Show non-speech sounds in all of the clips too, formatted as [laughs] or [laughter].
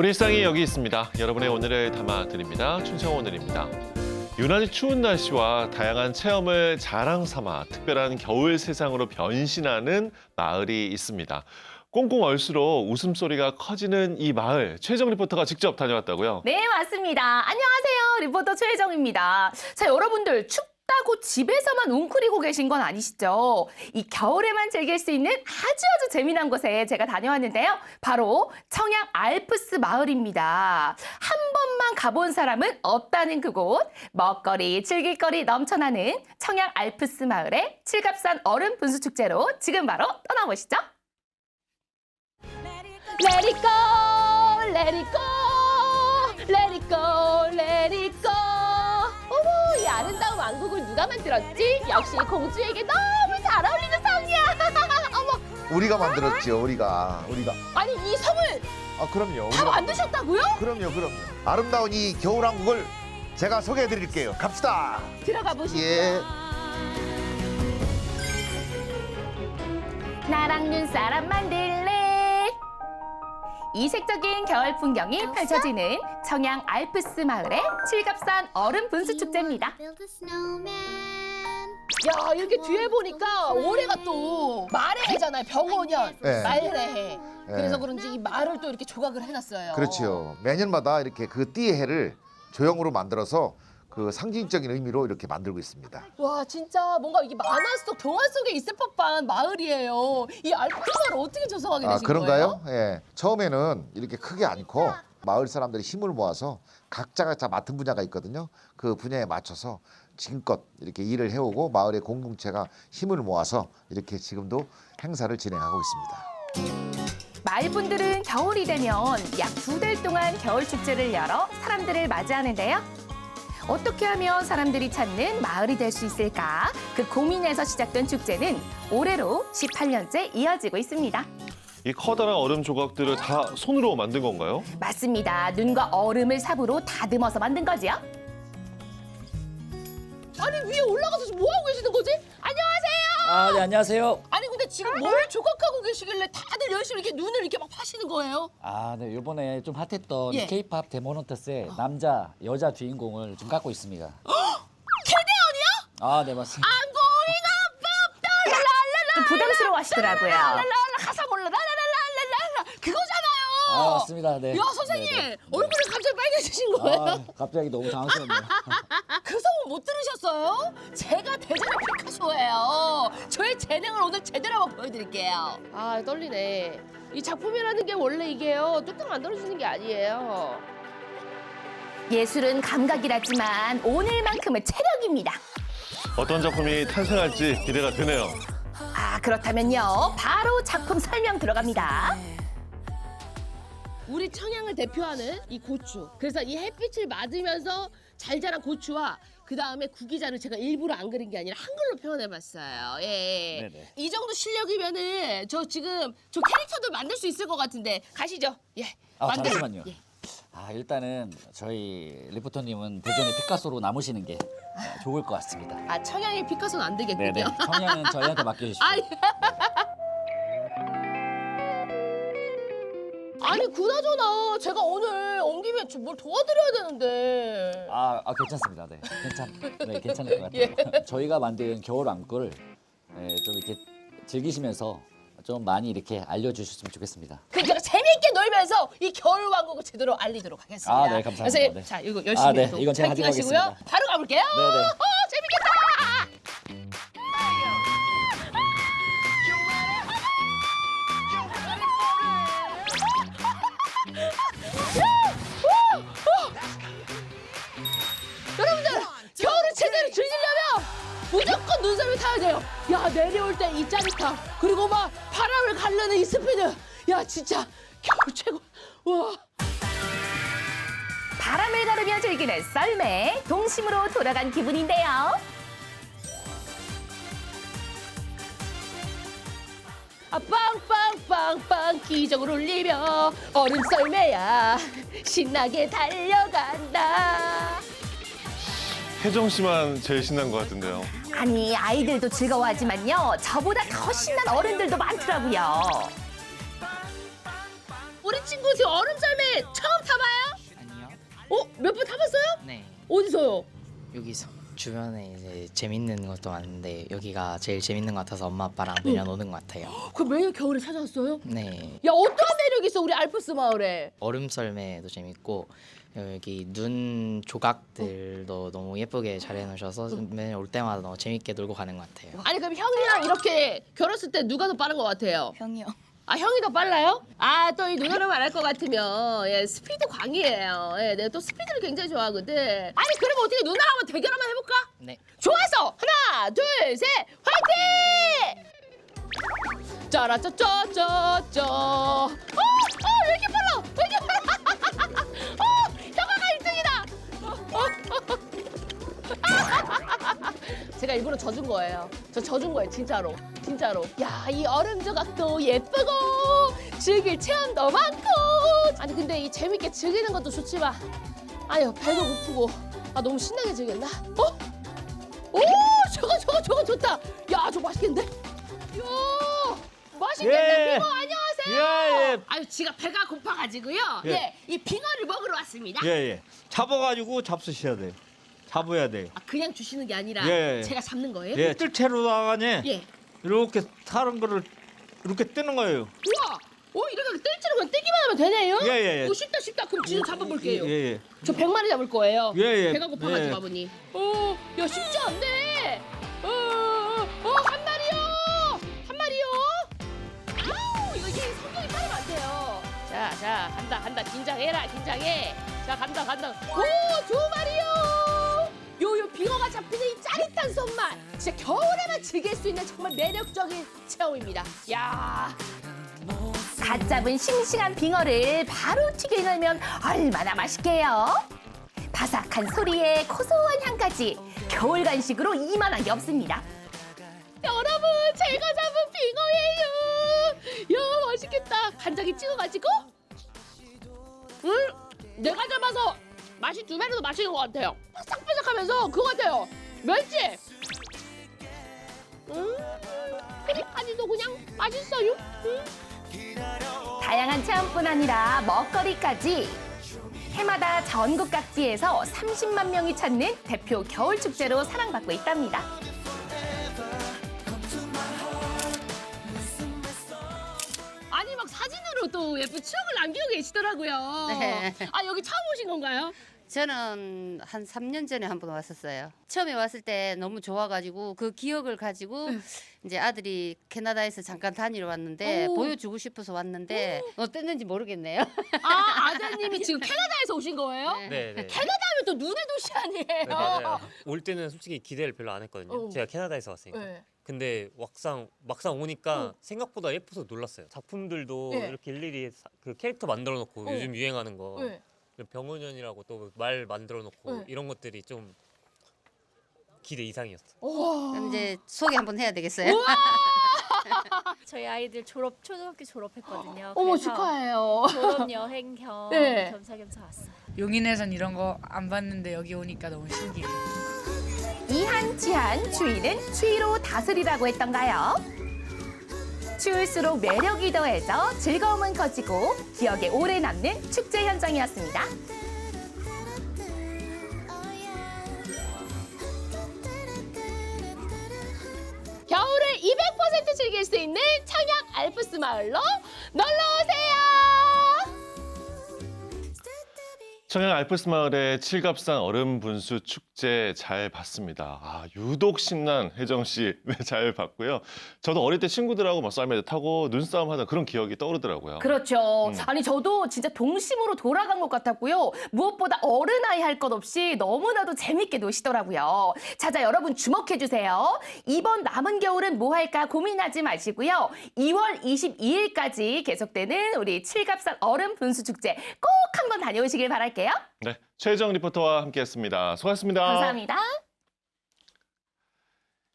우리 일상이 여기 있습니다. 여러분의 오늘을 담아드립니다. 춘성 오늘입니다. 유난히 추운 날씨와 다양한 체험을 자랑 삼아 특별한 겨울 세상으로 변신하는 마을이 있습니다. 꽁꽁 얼수록 웃음소리가 커지는 이 마을 최정 리포터가 직접 다녀왔다고요. 네, 맞습니다. 안녕하세요. 리포터 최혜정입니다. 자, 여러분들 춥 다고 집에서만 웅크리고 계신 건 아니시죠? 이 겨울에만 즐길 수 있는 아주 아주 재미난 곳에 제가 다녀왔는데요. 바로 청양 알프스 마을입니다. 한 번만 가본 사람은 없다는 그곳. 먹거리, 즐길거리 넘쳐나는 청양 알프스 마을의 칠갑산 얼음 분수 축제로 지금 바로 떠나보시죠. Let it go, let it go, let it go, let it go. 왕국을 누가 만들었지? 역시 공주에게 너무 잘 어울리는 성이야. [laughs] 어머, 우리가 만들었죠, 우리가. 우리가. 아니 이 성을 아, 그럼요. 다 우리가 만드셨다고요? 그럼요, 그럼요. 아름다운 이 겨울왕국을 제가 소개해 드릴게요. 갑시다. 들어가 보시죠. 예. 나랑 눈사람 만들래. 이색적인 겨울 풍경이 펼쳐지는 청양 알프스 마을의 칠갑산 얼음 분수 축제입니다. 야 이렇게 뒤에 보니까 올해가 또 말해잖아요 병원년 네. 말해해 그래서 예. 그런지 이 말을 또 이렇게 조각을 해놨어요 그렇지요. 매년마다 이렇게 그 띠의 해를 조형으로 만들어서 그 상징적인 의미로 이렇게 만들고 있습니다. 와 진짜 뭔가 이게 만화 속 동화 속에 있을 법한 마을이에요 이 알프스마을 어떻게 조성하게 아, 되신 그런가요? 거예요? 예. 처음에는 이렇게 크게 않고 마을 사람들이 힘을 모아서 각자 각자 맡은 분야가 있거든요. 그 분야에 맞춰서 지금껏 이렇게 일을 해오고 마을의 공동체가 힘을 모아서 이렇게 지금도 행사를 진행하고 있습니다. 마을 분들은 겨울이 되면 약 두 달 동안 겨울 축제를 열어 사람들을 맞이하는데요. 어떻게 하면 사람들이 찾는 마을이 될 수 있을까? 그 고민에서 시작된 축제는 올해로 18년째 이어지고 있습니다. 이 커다란 얼음 조각들을 다 손으로 만든 건가요? 맞습니다. 눈과 얼음을 삽으로 다듬어서 만든 거지요. 아니 위에 올라가서 지금 뭐 하고 계시는 거지? 아, 네, 안녕하세요. 아니 근데 지금 뭘 조각하고 계시길래 다들 열심히 이렇게 눈을 이렇게 막 파시는 거예요? 아, 네, 요번에 좀 핫했던 예. K-팝 데모노터스의 남자, 여자 주인공을 좀 갖고 있습니다. 캐대언이요? 아, 네, 맞습니다. I'm going up, up, up, 랄랄랄라 좀 부담스러워 하시더라고요. 랄랄라 가사 몰라 랄랄랄랄랄라 그거잖아요 아, 맞습니다. 네. 야 선생님 네, 네. 얼굴이 갑자기 빨개지신 거예요? 아, 갑자기 너무 당황스럽네요. 그 소문 못 들으셨어요? 제가 대전의 피카소예요. 저의 재능을 오늘 제대로 한번 보여드릴게요. 아 떨리네. 이 작품이라는 게 원래 이게요. 뚝딱 만들어주는 게 아니에요. 예술은 감각이라지만 오늘만큼은 체력입니다. 어떤 작품이 탄생할지 기대가 되네요. 아, 그렇다면요. 바로 작품 설명 들어갑니다. 우리 청양을 대표하는 이 고추. 그래서 이 햇빛을 맞으면서 잘 자란 고추와 그 다음에 구기자를 제가 일부러 안 그린 게 아니라 한글로 표현해봤어요. 예. 네네. 이 정도 실력이면은 저 지금 저 캐릭터도 만들 수 있을 것 같은데 가시죠. 예. 아, 만들- 잠시만요. 예. 아, 일단은 저희 리포터님은 대전의 피카소로 남으시는 게 네, 좋을 것 같습니다. 아 청양의 피카소는 안 되겠군요. 네네. 성향은 저희한테 맡겨주십시오. [laughs] 아니. 아니 그나저나 제가 오늘 온 김에 좀뭘 도와드려야 되는데. 아, 아, 괜찮습니다. 네, 괜찮, 네, 괜찮을 것 같아요. 예. 저희가 만든 겨울 왕국을 네, 좀 이렇게 즐기시면서 좀 많이 이렇게 알려주셨으면 좋겠습니다. 그 제가 재미있게 놀면서 이 겨울 왕국을 제대로 알리도록 하겠습니다. 아, 네, 감사합니다. 선생님, 네. 자 이거 열심히 아, 네, 또 이건 제가 파이팅 하시고요. 바로 가볼게요. 네, 네. 무조건 눈썰매 타야 돼요. 야 내려올 때 이 짜릿함 그리고 막 바람을 가르는 이 스피드. 야 진짜 겨울 최고. 와. 바람을 가르며 즐기는 썰매, 동심으로 돌아간 기분인데요. 아 빵빵빵빵 기적을 울리며 얼음 썰매야 신나게 달려간다. 혜정 씨만 제일 신난 것 같은데요. 아니, 아이들도 즐거워하지만요. 저보다 더 신난 어른들도 많더라고요. 우리 친구 지금 얼음썰매 처음 타봐요? 아니요. 어? 몇 번 타봤어요? 네. 어디서요? 여기서 주변에 이제 재밌는 것도 많은데 여기가 제일 재밌는 것 같아서 엄마 아빠랑 매년 오는 것 같아요. 그 매년 겨울에 찾아왔어요? 네. 야 어떠한 매력 있어 우리 알프스 마을에? 얼음 썰매도 재밌고 여기 눈 조각들도 너무 예쁘게 잘 해놓으셔서 매년 올 때마다 너무 재밌게 놀고 가는 것 같아요. 아니 그럼 형이랑 이렇게 결혼했을 때 누가 더 빠른 것 같아요? 형이요. 아 형이 더 빨라요? 아 또 이 누나를 말할 것 같으면 예 스피드 광이에요. 예 내가 또 스피드를 굉장히 좋아하거든. 아니 그럼 어떻게 누나랑 한번 대결 한번 해볼까? 네. 좋았어 하나 둘 셋 화이팅! 짜라짜짜짜짜. 어, 어어왜? 왜 이렇게 빨라? [laughs] 제가 일부러 져준 거예요. 저 져준 거예요, 진짜로. 진짜로. 야, 이 얼음 조각도 예쁘고 즐길 체험도 많고. 아니 근데 이 재밌게 즐기는 것도 좋지만 아유 배도 고프고 아 너무 신나게 즐겼나? 어? 오, 저거 저거 저거 좋다. 야, 저거 맛있겠는데? 야, 맛있겠네. 예. 안녕하세요. 예, 예. 아유, 지가 배가 고파가지고요. 예. 예. 이 빙어를 먹으러 왔습니다. 예, 예. 잡아가지고 잡수셔야 돼요. 잡아야 돼요. 아, 그냥 주시는 게 아니라 예, 예. 제가 잡는 거예요? 예, 뜰채로다가니 예. 이렇게 다른 거를 이렇게 뜨는 거예요. 우와! 어, 이렇게 뜰채로 그냥 뜨기만 하면 되네요? 예, 예, 예. 오, 쉽다, 쉽다. 그럼 진짜 잡아볼게요. 예, 예. 저 100마리 잡을 거예요. 예, 예. 배가 고파가지고, 예. 아버님. 어, 야, 쉽지 않네. 간다. 긴장해라, 긴장해. 자, 간다, 간다. 오, 두 마리요! 요, 요, 빙어가 잡히는 이 짜릿한 손맛. 진짜 겨울에만 즐길 수 있는 정말 매력적인 체험입니다. 야 갓 잡은 싱싱한 빙어를 바로 튀겨 넣으면 얼마나 맛있게요. 바삭한 소리에 고소한 향까지 겨울 간식으로 이만한 게 없습니다. 여러분 제가 잡은 빙어예요. 야 맛있겠다. 간장에 찍어가지고. 음, 내가 잡아서 맛이 두 배로 더 맛있는 것 같아요. 바삭바삭하면서 그거 같아요. 멸치. 음, 그립까지도 그냥 맛있어요. 음. 다양한 체험뿐 아니라 먹거리까지 해마다 전국 각지에서 30만 명이 찾는 대표 겨울 축제로 사랑받고 있답니다. 막 사진으로 또 예쁜 추억을 남기고 계시더라고요. 네. 아 여기 처음 오신 건가요? 저는 한 3년 전에 한 번 왔었어요. 처음에 왔을 때 너무 좋아가지고 그 기억을 가지고 이제 아들이 캐나다에서 잠깐 다니러 왔는데 오. 보여주고 싶어서 왔는데 어땠는지 모르겠네요. 아 아드님이 지금 [laughs] 캐나다에서 오신 거예요? 네. 네, 네. 캐나다면 또 눈의 도시 아니에요? 네, 맞아요. 올 때는 솔직히 기대를 별로 안 했거든요. 어. 제가 캐나다에서 왔으니까. 네. 근데 막상 막상 오니까 어. 생각보다 예뻐서 놀랐어요. 작품들도 네. 이렇게 일일이 사- 그 캐릭터 만들어 놓고 어. 요즘 유행하는 거 네. 병원연이라고 또 말 만들어 놓고 네. 이런 것들이 좀 기대 이상이었어요. 그럼 이제 소개 한번 해야 되겠어요. [laughs] 저희 아이들 졸업 초등학교 졸업했거든요. 어머 그래서 축하해요. 졸업 여행 겸 네. 겸사겸사 왔어요. 용인에선 이런 거 안 봤는데 여기 오니까 너무 신기해요. 이한치한 추위는 추위로 다스리라고 했던가요? 추울수록 매력이 더해져 즐거움은 커지고 기억에 오래 남는 축제 현장이었습니다. 겨울을 200% 즐길 수 있는 청양 알프스 마을로 놀러 청양 알프스 마을의 칠갑산 얼음 분수 축제 잘 봤습니다. 아, 유독 신난 혜정 씨 [laughs] 네, 잘 봤고요. 저도 어릴 때 친구들하고 막 썰매도 타고 눈싸움 하던 그런 기억이 떠오르더라고요. 그렇죠. 음. 아니 저도 진짜 동심으로 돌아간 것 같았고요. 무엇보다 어른 아이 할 것 없이 너무나도 재밌게 노시더라고요. 자자 여러분 주목해 주세요. 이번 남은 겨울은 뭐 할까 고민하지 마시고요. 2월 22일까지 계속되는 우리 칠갑산 얼음 분수 축제 꼭 한번 다녀오시길 바랄게요. 네, 최정 리포터와 함께했습니다. 수고하셨습니다. 감사합니다.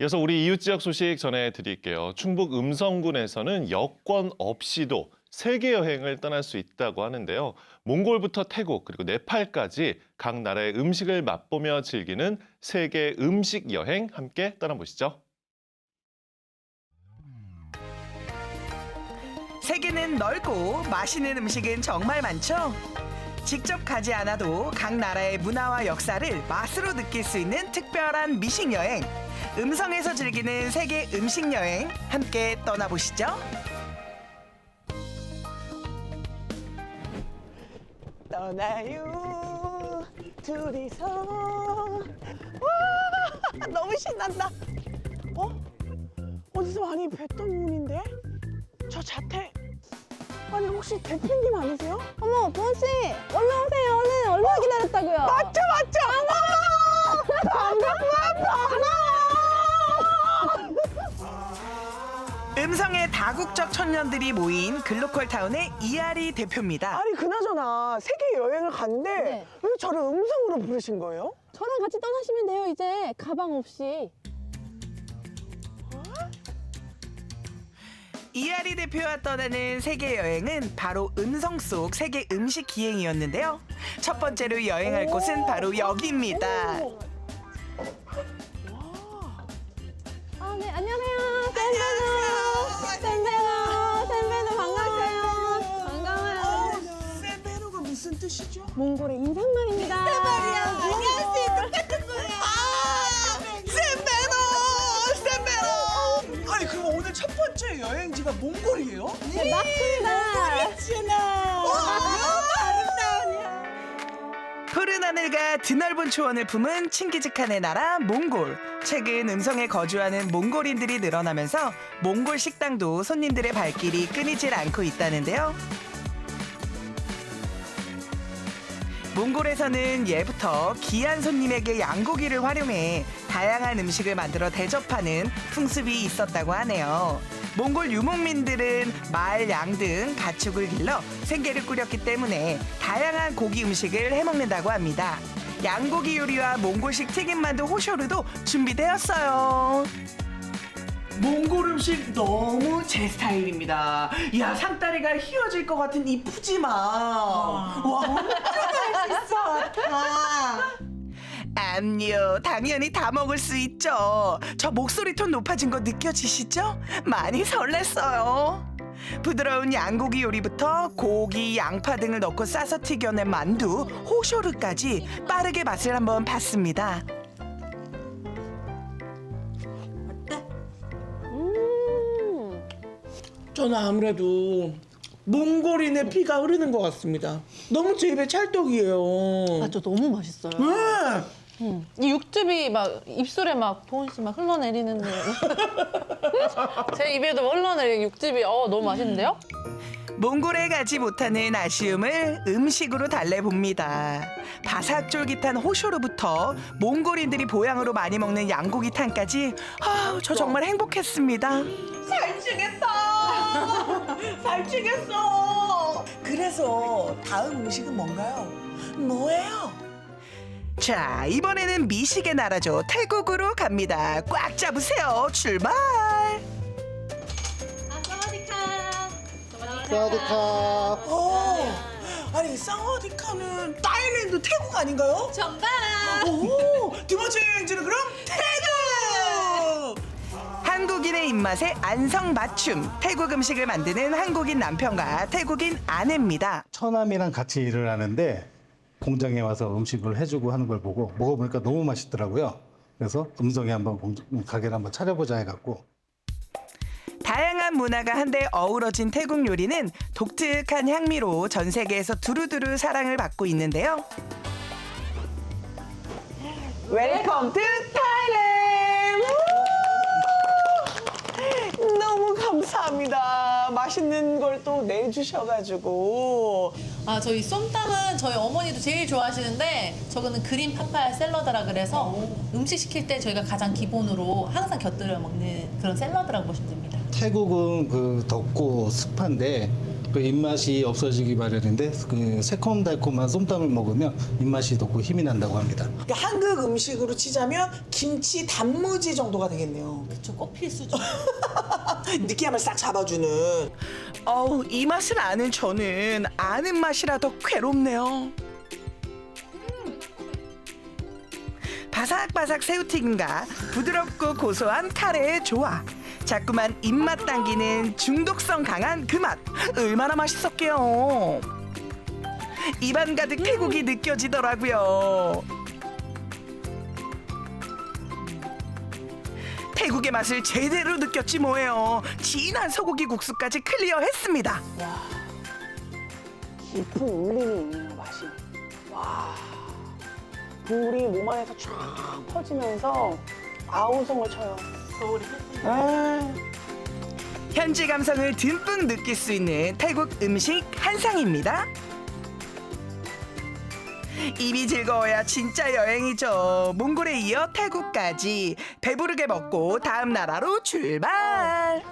이어서 우리 이웃 지역 소식 전해드릴게요. 충북 음성군에서는 여권 없이도 세계 여행을 떠날 수 있다고 하는데요. 몽골부터 태국 그리고 네팔까지 각 나라의 음식을 맛보며 즐기는 세계 음식 여행 함께 떠나보시죠. 세계는 넓고 맛있는 음식은 정말 많죠. 직접 가지 않아도 각 나라의 문화와 역사를 맛으로 느낄 수 있는 특별한 미식 여행. 음성에서 즐기는 세계 음식 여행 함께 떠나보시죠. 떠나요 둘이서 와 [laughs] 너무 신난다 어? 어디서 많이 뵀던 분인데? 저 자태 아니 혹시 대표님 아니세요? 어머, 보은 씨! 얼른 오세요, 얼른! 얼마나 기다렸다고요? 맞죠 맞죠 음성의 다국적 청년들이 모인 글로컬 타운의 이아리 대표입니다. 아니 그나저나 세계 여행을 갔는데 네. 왜 저를 음성으로 부르신 거예요? 저랑 같이 떠나시면 돼요, 이제. 가방 없이. 이아리 대표와 떠나는 세계 여행은 바로 음성 속 세계 음식 기행이었는데요. 첫 번째로 여행할 곳은 바로 여기입니다. 아, 네, 안녕하세요. 샌베노! 샌베노! 샌베노 반가워요. 반가워요. 세베로가 무슨 뜻이죠? 몽골의 인사말입니다. 인사말이야. 번째 여행지가 몽골이에요? 네, 맞습니다. 진아 아름다우냐 푸른 하늘과 드넓은 초원을 품은 칭기즈칸의 나라 몽골. 최근 음성에 거주하는 몽골인들이 늘어나면서 몽골 식당도 손님들의 발길이 끊이질 않고 있다는데요. 몽골에서는 예부터 귀한 손님에게 양고기를 활용해 다양한 음식을 만들어 대접하는 풍습이 있었다고 하네요. 몽골 유목민들은 말, 양 등 가축을 길러 생계를 꾸렸기 때문에 다양한 고기 음식을 해먹는다고 합니다. 양고기 요리와 몽골식 튀김만두 호쇼르도 준비되었어요. 몽골 음식 너무 제 스타일입니다. 야 상다리가 휘어질 것 같은 이 푸짐함. 와, 맛있어. 다. 암요, 당연히 다 먹을 수 있죠. 저 목소리 톤 높아진 거 느껴지시죠? 많이 설렜어요. 부드러운 양고기 요리부터 고기, 양파 등을 넣고 싸서 튀겨낸 만두, 호쇼르까지 빠르게 맛을 한번 봤습니다. 저는 아무래도 몽골인의 피가 흐르는 것 같습니다. 너무 제 입에 찰떡이에요. 아, 저 너무 맛있어요. 네. 음. 이 육즙이 막 입술에 막 보은 씨막 흘러내리는데 [laughs] 제 입에도 흘러내리는 육즙이 어 너무 맛있는데요? 몽골에 가지 못하는 아쉬움을 음식으로 달래봅니다. 바삭 쫄깃한 호쇼르부터 몽골인들이 보양으로 많이 먹는 양고기탕까지 아, 저 정말 행복했습니다. 살찌겠다. [laughs] 살찌겠어. 그래서 다음 음식은 뭔가요? 뭐예요? 자, 이번에는 미식의 나라죠. 태국으로 갑니다. 꽉 잡으세요. 출발! 사와디캅. 어, 아니 사와디카는 타일랜드 태국 아닌가요? 정답! 오, 두 번째 여행지는 그럼 태국! 입맛에 안성 맞춤. 태국 음식을 만드는 한국인 남편과 태국인 아내입니다. 처남이랑 같이 일을 하는데 공장에 와서 음식을 해주고 하는 걸 보고 먹어보니까 너무 맛있더라고요. 그래서 음성에 한번 공- 가게를 한번 차려보자 해갖고 다양한 문화가 한데 어우러진 태국 요리는 독특한 향미로 전 세계에서 두루두루 사랑을 받고 있는데요. 웰컴 투 타일랜드! 우! 너무 감사합니다. 맛있는 걸 또 내주셔가지고. 아 저희 쏨땀은 저희 어머니도 제일 좋아하시는데 저거는 그린 파파야 샐러드라 그래서 음식 시킬 때 저희가 가장 기본으로 항상 곁들여 먹는 그런 샐러드라고 보시면 됩니다. 태국은 그 덥고 습한데 그 입맛이 없어지기 마련인데 그 새콤달콤한 쏨땀을 먹으면 입맛이 돋고 힘이 난다고 합니다. 그러니까 한국 음식으로 치자면 김치 단무지 정도가 되겠네요. 그쵸 꼭 필수죠. [laughs] 느끼함을 싹 잡아주는. 어우, 이 맛을 아는 저는 아는 맛이라 더 괴롭네요. 바삭바삭 새우튀김과 부드럽고 고소한 카레의 조화. 자꾸만 입맛 당기는 중독성 강한 그 맛 얼마나 맛있었게요. 입안 가득 태국이 느껴지더라고요. 태국의 맛을 제대로 느꼈지 뭐예요. 진한 소고기 국수까지 클리어했습니다. 깊은 울림이 있는 맛이. 와. 불이 몸 안에서 쫙 퍼지면서 아우성을 쳐요. 서울이. 현지 감성을 듬뿍 느낄 수 있는 태국 음식 한상입니다. 입이 즐거워야 진짜 여행이죠. 몽골에 이어 태국까지 배부르게 먹고 다음 나라로 출발.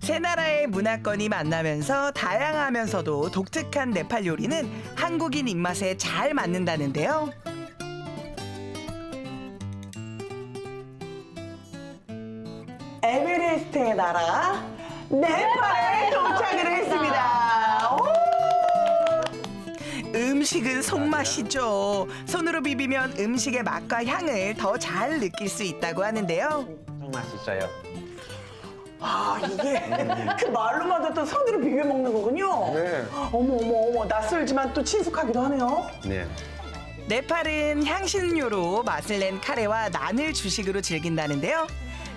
세 나라의 문화권이 만나면서 다양하면서도 독특한 네팔 요리는 한국인 입맛에 잘 맞는다는데요. 에베레스트의 나라 네팔에 도착을 했습니다. 오! 음식은 손맛이죠. 손으로 비비면 음식의 맛과 향을 더 잘 느낄 수 있다고 하는데요. 맛있어요. 아 이게 그 말로만 듣던 손으로 비벼 먹는 거군요. 네. 어머 어머 어머 낯설지만 또 친숙하기도 하네요. 네. 네팔은 향신료로 맛을 낸 카레와 난을 주식으로 즐긴다는데요.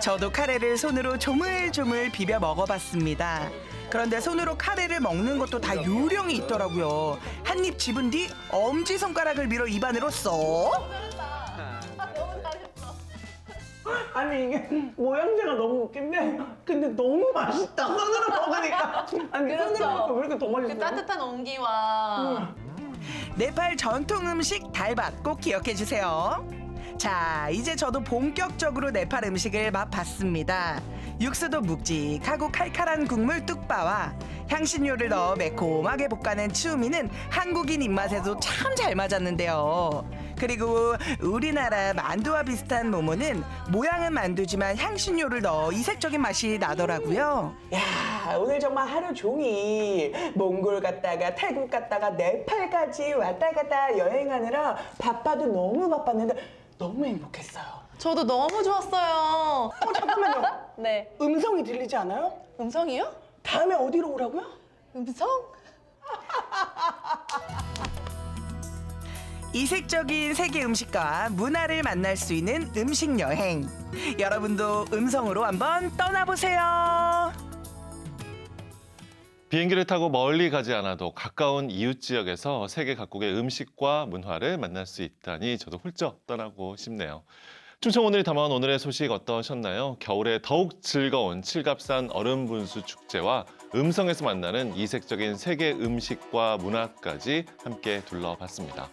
저도 카레를 손으로 조물조물 비벼 먹어봤습니다. 그런데 손으로 카레를 먹는 것도 다 요령이 있더라고요. 한 입 집은 뒤 엄지 손가락을 밀어 입안으로 쏙. 아니 이게 모양새가 너무 웃긴데 근데 너무 맛있다 손으로 먹으니까 아니 손으로 먹으니까 왜 이렇게 더 맛있어? 그 따뜻한 온기와 네팔 전통 음식 달밭 꼭 기억해 주세요. 자, 이제 저도 본격적으로 네팔 음식을 맛봤습니다. 육수도 묵직하고 칼칼한 국물 뚝바와 향신료를 넣어 매콤하게 볶아낸 추우미는 한국인 입맛에도 참 잘 맞았는데요. 그리고 우리나라 만두와 비슷한 모모는 모양은 만두지만 향신료를 넣어 이색적인 맛이 나더라고요. 야 오늘 정말 하루 종일 몽골 갔다가 태국 갔다가 네팔까지 왔다 갔다 여행하느라 바빠도 너무 바빴는데 너무 행복했어요. 저도 너무 좋았어요. 어 잠깐만요. [laughs] 네. 음성이 들리지 않아요? 음성이요? 다음에 어디로 오라고요? 음성? 이색적인 세계 음식과 문화를 만날 수 있는 음식 여행. 여러분도 음성으로 한번 떠나보세요. 비행기를 타고 멀리 가지 않아도 가까운 이웃 지역에서 세계 각국의 음식과 문화를 만날 수 있다니 저도 훌쩍 떠나고 싶네요. 충청 오늘이 담아온 오늘의 소식 어떠셨나요? 겨울에 더욱 즐거운 칠갑산 얼음 분수 축제와 음성에서 만나는 이색적인 세계 음식과 문화까지 함께 둘러봤습니다.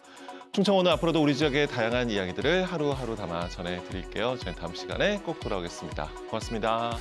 충청 오늘 앞으로도 우리 지역의 다양한 이야기들을 하루하루 담아 전해드릴게요. 저는 다음 시간에 꼭 돌아오겠습니다. 고맙습니다.